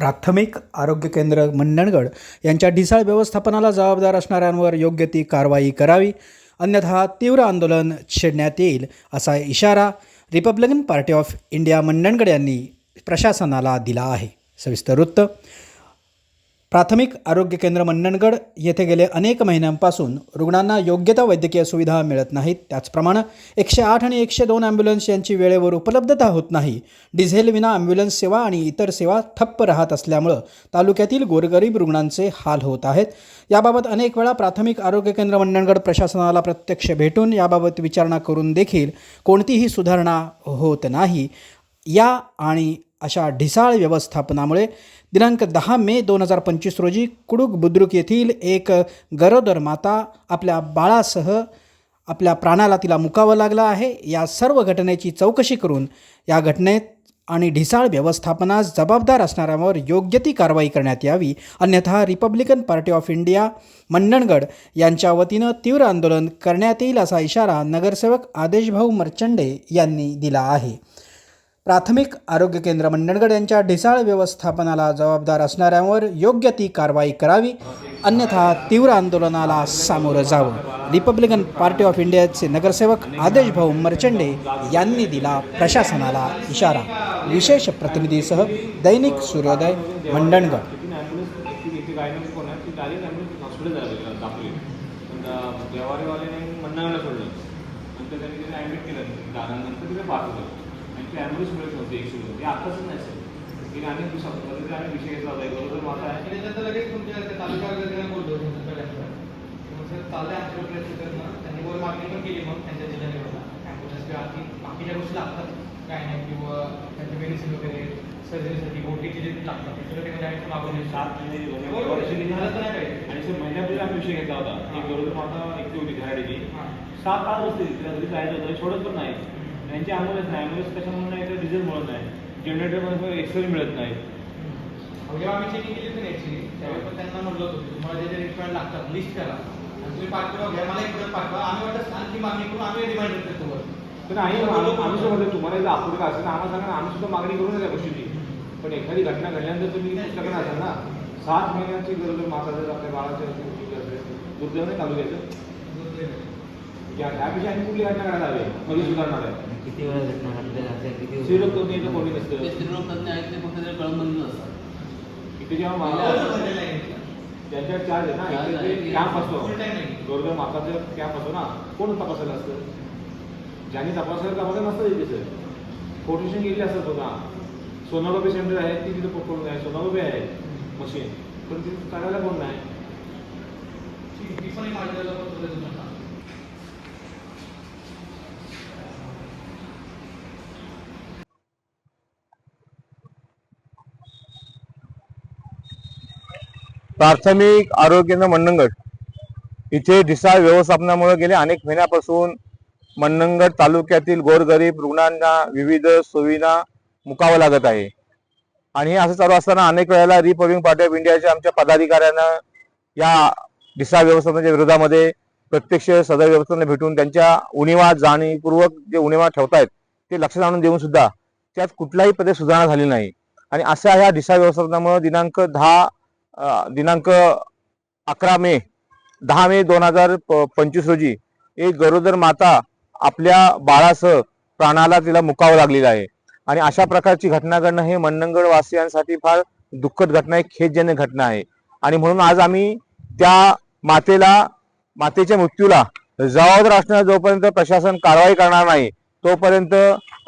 प्राथमिक आरोग्य केंद्र मंडणगड यांच्या ढिसाळ व्यवस्थापनाला जबाबदार असणाऱ्यांवर योग्य ती कारवाई करावी अन्यथा तीव्र आंदोलन छेडण्यात येईल असा इशारा Republican Party of India Mandangad यांनी प्रशासनाला दिला आहे. सविस्तर वृत्त प्राथमिक आरोग्य केंद्र मंडणगड येथे गेले अनेक महिन्यांपासून रुग्णांना योग्य त्या वैद्यकीय सुविधा मिळत नाहीत. त्याचप्रमाणे एकशे आठ आणि एकशे दोन ॲम्ब्युलन्स यांची वेळेवर उपलब्धता होत नाही. डिझेल विना ॲम्ब्युलन्स सेवा आणि इतर सेवा ठप्प राहत असल्यामुळं तालुक्यातील गोरगरीब रुग्णांचे हाल होत आहेत. याबाबत अनेक वेळा प्राथमिक आरोग्य केंद्र मंडणगड प्रशासनाला प्रत्यक्ष भेटून याबाबत विचारणा करून देखील कोणतीही सुधारणा होत नाही. या आणि अशा ढिसाळ व्यवस्थापनामुळे दिनांक दहा मे दोन हजार पंचवीस रोजी कुडूक बुद्रुक येथील एक गरोदर माता आपल्या बाळासह आपल्या प्राणाला तिला मुकावं लागलं आहे. या सर्व घटनेची चौकशी करून या घटनेत आणि ढिसाळ व्यवस्थापनास जबाबदार असणाऱ्यांवर योग्य ती कारवाई करण्यात यावी. अन्यथा Republican Party of India Mandangad यांच्या वतीनं तीव्र आंदोलन करण्यात येईल असा इशारा नगरसेवक आदेशभाऊ मर्चंडे यांनी दिला आहे. प्राथमिक आरोग्य केंद्र मंडणगड यांच्या ढिसाळ व्यवस्थापनाला जबाबदार असणाऱ्यांवर योग्य ती कारवाई करावी अन्यथा तीव्र आंदोलनाला सामोरं जावं. रिपब्लिकन पार्टी ऑफ इंडियाचे नगरसेवक आदेश भाऊ मर्चंडे यांनी दिला प्रशासनाला इशारा. विशेष प्रतिनिधीसह दैनिक सूर्योदय मंडणगड. व्यवहारवाल्याने मंडळाला सोडलं. नंतर त्यांनी तिथे ॲडमिट केलं. दहा तिथे पाठवलं. आणि ती ॲम्ब्युलन्स मिळत नव्हती दोन ते आत्ताच नाही सर दुसरा कधीतरी आणि विषय घेतला होता. एक बरोबर माता आहे. त्याच्यानंतर लगेच तुमच्या तालुका वगैरे बोललो सर चाललंय आमच्या प्रयत्न करणं. त्यांनी वर मागणी पण केली मग त्यांच्या जिल्हा लेवलला ॲम्ब्युलन्स किंवा आणखी बाकीच्या गोष्टी लागतात. काय नाही किंवा त्यांचे मेडिसिन वगैरे सर्जरीसाठी ओटीचे जे लागतात ते सगळं त्यांनी डायरेक्ट येईल. सात आहे. वर्षांनी झालं तर नाही पाहिजे. आणि सर महिन्यापूर्वी आम्ही विषय घेतला होता. एक बरोबर माता एकटी होती घराडीची. सात आठ बसते तिला घरी जायचं होतं. सोडत पण नाही. त्यांची ॲम्ब्युलन्स नाही ॲम्ब्युलन्स कशामुळे नाही तर डिझेल मिळत नाही. जनरेटरमध्ये एक्सरे मिळत नाही. जेव्हा आम्ही चेकिंग केली होती ॲक्च्युली त्यावेळी पण त्यांना म्हटलं होतं तुम्हाला जे जे रिक्वायर्ड लागतात लिस्ट करा. आणि तुम्ही पाठवा घ्या मला एक परत पाठवा. आम्ही वाटत आणखी मागणी करून आम्ही रिमाइंडर करतो पण आहे आम्ही सुद्धा म्हणतो तुम्हाला जर अपुरं असेल तर आम्हाला सांगा आम्ही सुद्धा मागणी करू त्या गोष्टीची. पण एखादी घटना घडल्यानंतर तुम्ही लग्न असाल ना. सात महिन्याची गरोदर माता जर आपल्या बाळाच्या दुर्दैव नाही चालू द्यायचं या त्यापेक्षा आणि कुठली घटना घडायला हवी मध्ये सुधारणार आहे. किती वेळा घटना घडलेल्या असल्या किती स्त्रीरोग तज्ञ इथं कोणी नसतं. ते स्त्रीरोग तज्ञ आहेत ते फक्त ते कळंबंद असतात. इथे जेव्हा पहिल्या- मा- त्यांच्या चार्ज आहे ना इथे. ते कॅम्प असतो. गरोदर माताचं कॅम्प असतो ना कोण तपासायला असतं? ज्यांनी तपासायला तपासायला नसतं तिथे सर. कोटेशन गेली असतात बघा सोनोग्राफी सेंटर आहे ती तिथे पकडून आहे. सोनोग्राफी आहे मशीन. पण तिथे काढायला कोण नाही? ती पण एक पण प्राथमिक आरोग्य केंद्र मंडणगड इथे ढिसाळ व्यवस्थापनामुळे गेले अनेक महिन्यापासून मंडणगड तालुक्यातील गोरगरीब रुग्णांना विविध सुविधा मुकावं लागत आहे. आणि हे असं चालू असताना अनेक वेळेला रिपब्लिक पार्टी ऑफ इंडियाच्या आमच्या पदाधिकाऱ्यांना या ढिसाळ व्यवस्थापनाच्या विरोधामध्ये प्रत्यक्ष सदर व्यवस्थापना भेटून त्यांच्या उणीवा जाणीवपूर्वक जे उणीवा ठेवतायत ते लक्षात आणून देऊन सुद्धा त्यात कुठलाही पदे सुधारणा झाली नाही. आणि अशा ह्या ढिसाळ व्यवस्थापनामुळे दिनांक दहा दिनांक अकरा मे दहा मे दोन हजार पंचवीस रोजी एक गरोदर माता आपल्या बाळासह प्राणाला तिला मुकावं लागलेलं आहे. आणि अशा प्रकारची घटना घडणं हे मंडणगड वासियांसाठी फार दुःखद घटना आहे खेदजन्य घटना आहे. आणि म्हणून आज आम्ही त्या मातेला मातेच्या मृत्यूला जबाबदार असणारा जोपर्यंत प्रशासन कारवाई करणार नाही तोपर्यंत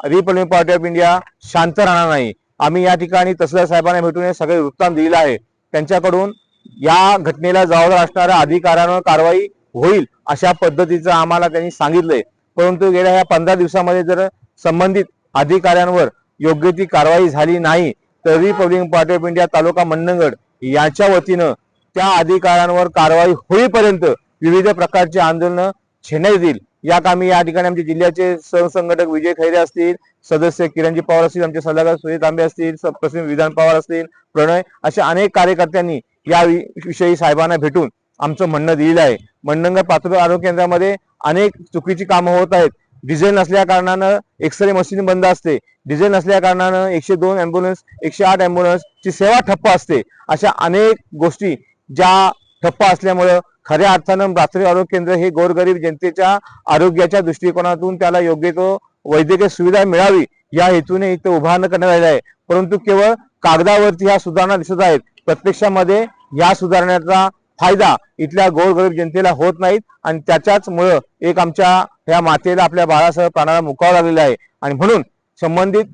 रिपब्लिक पार्टी ऑफ इंडिया शांत राहणार नाही. आम्ही या ठिकाणी तहसीलदार साहेबांना भेटून हे सगळे वृत्तांत दिलेलं आहे. त्यांच्याकडून या घटनेला जबाबदार असणाऱ्या अधिकाऱ्यांवर कारवाई होईल अशा पद्धतीचं आम्हाला त्यांनी सांगितलंय. परंतु गेल्या ह्या पंधरा दिवसामध्ये जर संबंधित अधिकाऱ्यांवर योग्य ती कारवाई झाली नाही तर Republic Party of India taluka Mandangad याच्या वतीनं त्या अधिकाऱ्यांवर कारवाई होईपर्यंत विविध प्रकारची आंदोलनं छेडण्यात येतील या कामी या ठिकाणी आमचे जिल्ह्याचे सहसंघटक विजय खैरे असतील सदस्य किरणजी पवार असतील आमचे सल्लागार सुनील तांबे असतील प्रसिद्ध विधान पवार असतील प्रणय अशा अनेक कार्यकर्त्यांनी या वि- विषयी साहेबांना भेटून आमचं म्हणणं दिलेलं आहे. मंडणगड प्राथमिक आरोग्य केंद्रामध्ये अनेक चुकीची कामं होत आहेत. डिझेल नसल्या कारणानं एक्सरे मशीन बंद असते. डिझेल नसल्या कारणानं एकशे दोन अँब्युलन्स एकशे आठ अँब्युलन्सची सेवा ठप्प असते. अशा अनेक गोष्टी ज्या ठप्प असल्यामुळं खऱ्या अर्थानं रात्री आरोग्य केंद्र हे गोरगरीब जनतेच्या आरोग्याच्या दृष्टिकोनातून त्याला योग्य तो वैद्यकीय सुविधा मिळावी या हेतूने इथं उभारणं करण्यात आलेलं आहे. परंतु केवळ कागदावरती ह्या सुधारणा दिसत आहेत. प्रत्यक्षामध्ये या सुधारण्याचा फायदा इथल्या गोरगरीब जनतेला होत नाहीत आणि त्याच्याच मुळे एक आमच्या ह्या मातेला आपल्या बाळासह प्राणाला मुकावं लागलेलं आहे. आणि म्हणून संबंधित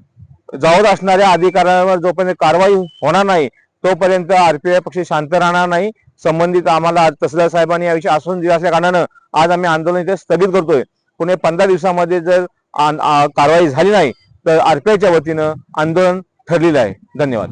जाऊर असणाऱ्या अधिकाऱ्यांवर जोपर्यंत कारवाई होणार नाही तोपर्यंत आरपीआय पक्ष शांत राहणार नाही. संबंधित आम्हाला आज तहसीलदार साहेबांनी याविषयी आश्वासन दिलं असल्या कारणानं आज आम्ही आंदोलन इथे स्थगित करतोय. पुणे पंधरा दिवसामध्ये जर कारवाई झाली नाही तर आरपीआयच्या वतीनं आंदोलन ठरलेलं आहे. धन्यवाद.